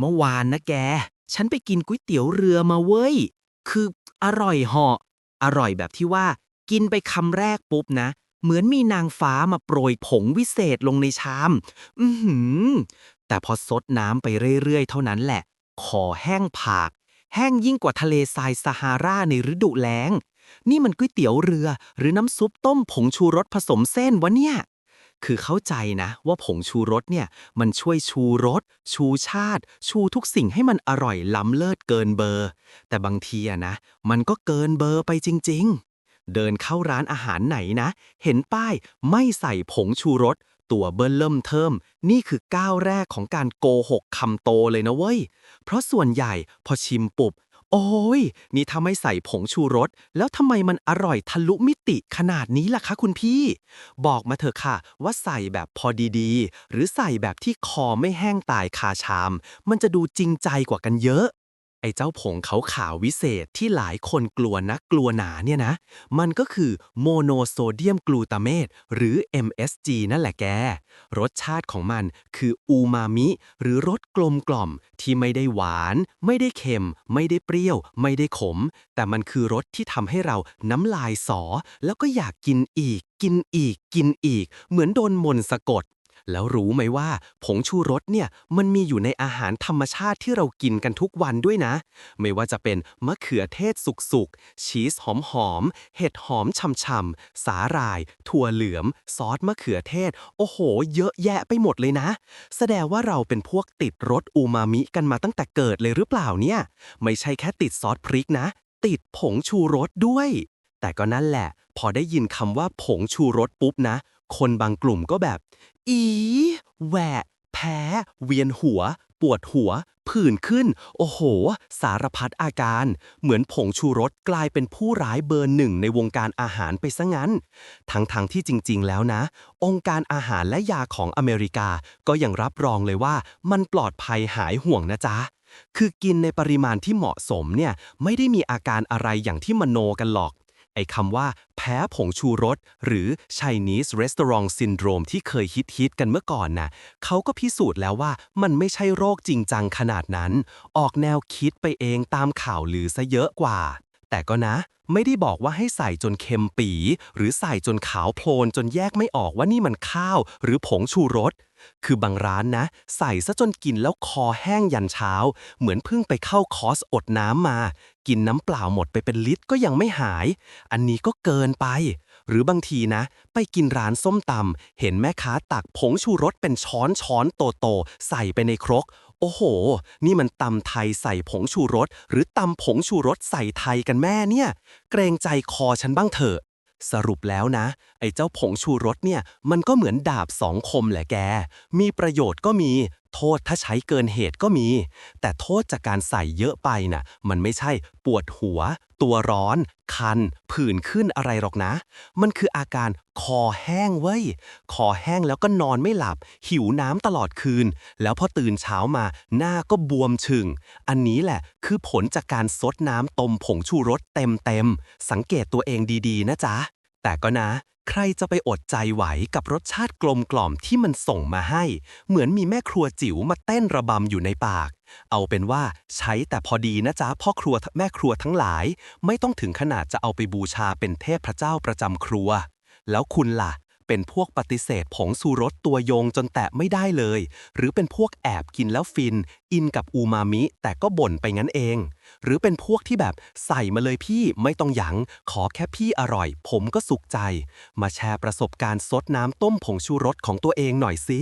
เมื่อวานนะแก ฉันไปกินก๋วยเตี๋ยวเรือมาเว้ย คืออร่อยเหาะ อร่อยแบบที่ว่า กินไปคำแรกปุ๊บนะ เหมือนมีนางฟ้ามาโปรยผงวิเศษลงในชาม อือหือ แต่พอซดน้ำไปเรื่อย ๆ เท่านั้นแหละ คอแห้งผาก แห้งยิ่งกว่าทะเลทรายซาฮาราในฤดูแล้ง นี่มันก๋วยเตี๋ยวเรือ หรือน้ำซุปต้มผงชูรสผสมเส้นวะเนี่ย คือเข้าใจนะว่าผงชูรสเนี่ยมันช่วยชูรส ชูชาติ ชูทุกสิ่งให้มันอร่อยล้ำเลิศเกินเบอร์ แต่บางทีอะนะ มันก็เกินเบอร์ไปจริง ๆ เดินเข้าร้านอาหารไหนนะ เห็นป้ายไม่ใส่ผงชูรส ตัวเบิ้ลเริ่มเทิม นี่คือก้าวแรกของการโกหกคำโตเลยนะเว้ย เพราะส่วนใหญ่พอชิมปุบ โอ้ย นี่ถ้าไม่ใส่ผงชูรส แล้วทำไมมันอร่อยทะลุมิติขนาดนี้ล่ะคะคุณพี่ บอกมาเถอะค่ะ ว่าใส่แบบพอดีๆ หรือใส่แบบที่คอไม่แห้งตายคาชาม มันจะดูจริงใจกว่ากันเยอะ ไอ้เจ้าผงขาวๆวิเศษที่หลายคนกลัวนักกลัวหนาเนี่ยนะ มันก็คือโมโนโซเดียมกลูตาเมตหรือ MSG นั่นแหละแก รสชาติของมันคืออูมามิ หรือรสกลมกล่อมที่ไม่ได้หวาน ไม่ได้เค็ม ไม่ได้เปรี้ยว ไม่ได้ขม แต่มันคือรสที่ทำให้เราน้ำลายสอ แล้วก็อยากกินอีก กินอีก กินอีก เหมือนโดนมนต์สะกด แล้วรู้ไหมว่า ผงชูรสเนี่ยมันมีอยู่ในอาหารธรรมชาติที่เรากินกันทุกวันด้วยนะ ไม่ว่าจะเป็นมะเขือเทศสุกๆ ชีสหอมๆ เห็ดหอมช่ำๆ สาหร่าย ถั่วเหลืองซอสมะเขือเทศ โอ้โห เยอะแยะไปหมดเลยนะ แสดงว่าเราเป็นพวกติดรสอูมามิกันมาตั้งแต่เกิดเลยหรือเปล่าเนี่ย ไม่ใช่แค่ติดซอสพริกนะ ติดผงชูรสด้วย แต่ก็นั่นแหละ พอได้ยินคำว่าผงชูรสปุ๊บนะ คนบางกลุ่มก็แบบ อีแหวะ แพ้ เวียนหัว ปวดหัว ผื่นขึ้น โอ้โห สารพัดอาการ เหมือนผงชูรสกลายเป็นผู้ร้ายเบอร์หนึ่งในวงการอาหารไปซะงั้น ทั้งๆทที่จริง ๆ แล้วนะ องค์การอาหารและยาของอเมริกา ก็ยังรับรองเลยว่ามันปลอดภัยหายห่วงนะจ๊ะคือกินในปริมาณที่เหมาะสมเนี่ยไม่ได้มีอาการอะไรอย่างที่มโนกันหรอก ไอ้คำว่า แพ้ผงชูรส หรือ Chinese Restaurant Syndrome ที่เคยฮิตฮิตๆกันเมื่อก่อนน่ะเขาก็พิสูจน์แล้วว่ามันไม่ใช่โรคจริงจังขนาดนั้น ออกแนวคิดไปเองตามข่าวหรือซะเยอะกว่า แต่ก็นะ ไม่ได้บอกว่าให้ใส่จนเค็มปี หรือใส่จนขาวโพลนจนแยกไม่ออกว่านี่มันข้าว หรือผงชูรส คือบางร้านนะ ใส่ซะจนกินแล้วคอแห้งยันเช้า เหมือนเพิ่งไปเข้าคอร์สอดน้ำมา กินน้ำเปล่าหมดไปเป็นลิตรก็ยังไม่หาย อันนี้ก็เกินไป หรือบางทีนะ ไปกินร้านส้มตำเห็นแม่ค้าตักผงชูรสเป็นช้อนช้อนโตโตใส่ไปในครก โอ้โห นี่มันตำไทยใส่ผงชูรส หรือตำผงชูรสใส่ไทยกันแม่เนี่ย เกรงใจคอฉันบ้างเถอะ สรุปแล้วนะ ไอ้เจ้าผงชูรสเนี่ย มันก็เหมือนดาบสองคมแหละแก มีประโยชน์ก็มี โทษถ้าใช้เกินเหตุก็มี แต่โทษจากการใส่เยอะไปน่ะ มันไม่ใช่ปวดหัว ตัวร้อน คัน ผื่นขึ้นอะไรหรอกนะ มันคืออาการคอแห้งเว้ย คอแห้งแล้วก็นอนไม่หลับ หิวน้ำตลอดคืน แล้วพอตื่นเช้ามาหน้าก็บวมชึง อันนี้แหละคือผลจากการซดน้ำต้มผงชูรสเต็มๆ สังเกตตัวเองดีๆ นะจ๊ะ แต่ก็นะ ใครจะไปอดใจไหวกับรสชาติกลมกล่อมที่มันส่งมาให้ เหมือนมีแม่ครัวจิ๋วมาเต้นระบำอยู่ในปาก เอาเป็นว่าใช้แต่พอดีนะจ๊ะพ่อครัวแม่ครัวทั้งหลาย ไม่ต้องถึงขนาดจะเอาไปบูชาเป็นเทพพระเจ้าประจำครัว แล้วคุณล่ะ เป็นพวกปฏิเสธผงสูรสตัวโยงจนแตะไม่ได้เลย หรือเป็นพวกแอบกินแล้วฟิน อินกับอูมามิ แต่ก็บ่นไปงั้นเอง หรือเป็นพวกที่แบบใส่มาเลยพี่ไม่ต้องหยัง้งขอแค่พี่อร่อย ผมก็สุขใจ มาแชร์ประสบการณ์ซดน้ำต้มผงชูรสของตัวเองหน่อยสิ